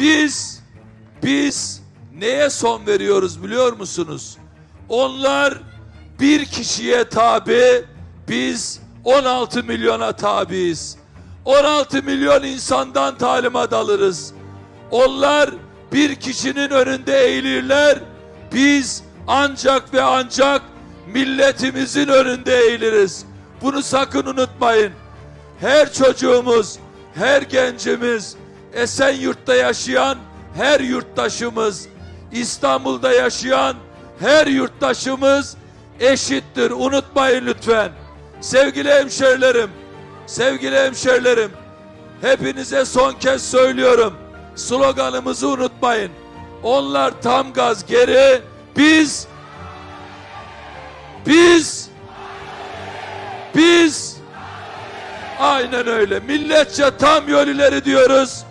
Biz, biz neye son veriyoruz biliyor musunuz? Onlar bir kişiye tabi, biz 16 milyona tabiiz. 16 milyon insandan talimat alırız. Onlar bir kişinin önünde eğilirler. Biz ancak ve ancak milletimizin önünde eğiliriz. Bunu sakın unutmayın. Her çocuğumuz, her gencimiz, Esenyurt'ta yaşayan her yurttaşımız, İstanbul'da yaşayan her yurttaşımız eşittir. Unutmayın lütfen. Sevgili hemşerilerim, sevgili hemşerilerim, hepinize son kez söylüyorum. Sloganımızı unutmayın. Onlar tam gaz geri, biz biz biz aynen öyle. Milletçe tam yol diyoruz.